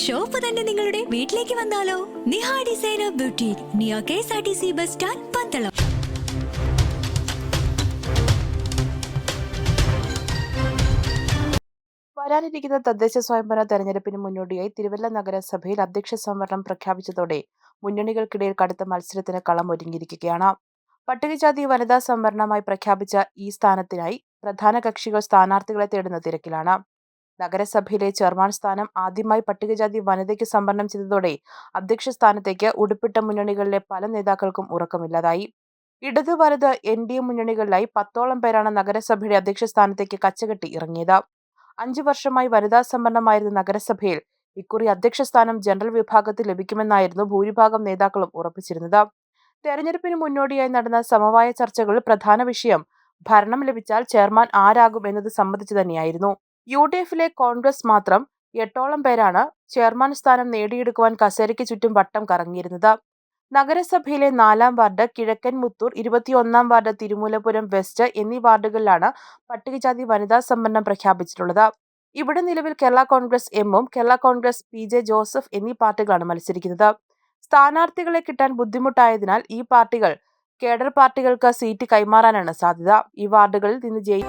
Shop തന്നെ നിങ്ങളുടെ വീട്ടിലേക്ക് വന്നാലോ? നിഹ ഡിസൈനർ ബ്യൂട്ടി നിയ K S R T C bus stand Pandalam. വരാനിരിക്കുന്ന തദ്ദേശ സ്വയംഭരണ തെരഞ്ഞെടുപ്പിന് മുന്നോടിയായി തിരുവല്ല നഗരസഭയിൽ അധ്യക്ഷ സംവരണം പ്രഖ്യാപിച്ചതോടെ മുന്നണികൾക്കിടയിൽ കടുത്ത മത്സരത്തിന് കളം ഒരുങ്ങിയിരിക്കുകയാണ് പട്ടികജാതി വനിതാ സംവരണമായി പ്രഖ്യാപിച്ച ഈ സ്ഥാനത്തിനായി പ്രധാന കക്ഷികൾ സ്ഥാനാർത്ഥികളെ തേടുന്ന തിരക്കിലാണ്. നഗരസഭയിലെ ചെയർമാൻ സ്ഥാനം ആദ്യമായി പട്ടികജാതി വനിതയ്ക്ക് സംവരണം ചെയ്തതോടെ അധ്യക്ഷ സ്ഥാനത്തേക്ക് ഉടുപ്പിട്ട മുന്നണികളിലെ പല നേതാക്കൾക്കും ഉറക്കമില്ലാതായി. ഇടത് വലത് എൻ ഡി എ മുന്നണികളിലായി പത്തോളം പേരാണ് നഗരസഭയുടെ അധ്യക്ഷ സ്ഥാനത്തേക്ക് കച്ചകെട്ടി ഇറങ്ങിയത്. അഞ്ചു വർഷമായി വനിതാ സംവരണമായിരുന്ന നഗരസഭയിൽ ഇക്കുറി അധ്യക്ഷ സ്ഥാനം ജനറൽ വിഭാഗത്തിൽ ലഭിക്കുമെന്നായിരുന്നു ഭൂരിഭാഗം നേതാക്കളും ഉറപ്പിച്ചിരുന്നത്. തെരഞ്ഞെടുപ്പിന് മുന്നോടിയായി നടന്ന സമവായ ചർച്ചകളിൽ പ്രധാന വിഷയം ഭരണം ലഭിച്ചാൽ ചെയർമാൻ ആരാകും എന്നത് സംബന്ധിച്ചു തന്നെയായിരുന്നു. യു ഡി എഫിലെ കോൺഗ്രസ് മാത്രം എട്ടോളം പേരാണ് ചെയർമാൻ സ്ഥാനം നേടിയെടുക്കുവാൻ കസേരയ്ക്ക് ചുറ്റും വട്ടം കറങ്ങിയിരുന്നത്. നഗരസഭയിലെ നാലാം വാർഡ് കിഴക്കൻ മുത്തൂർ ഇരുപത്തിയൊന്നാം വാർഡ് തിരുമൂലപുരം വെസ്റ്റ് എന്നീ വാർഡുകളിലാണ് പട്ടികജാതി വനിതാ സംവരണം പ്രഖ്യാപിച്ചിട്ടുള്ളത്. ഇവിടെ നിലവിൽ കേരള കോൺഗ്രസ് എമ്മും കേരള കോൺഗ്രസ് പി ജെ ജോസഫ് എന്നീ പാർട്ടികളാണ് മത്സരിക്കുന്നത്. സ്ഥാനാർത്ഥികളെ കിട്ടാൻ ബുദ്ധിമുട്ടായതിനാൽ ഈ പാർട്ടികൾ കേഡർ പാർട്ടികൾക്ക് സീറ്റ് കൈമാറാനാണ് സാധ്യത. ഈ വാർഡുകളിൽ നിന്ന് ജയി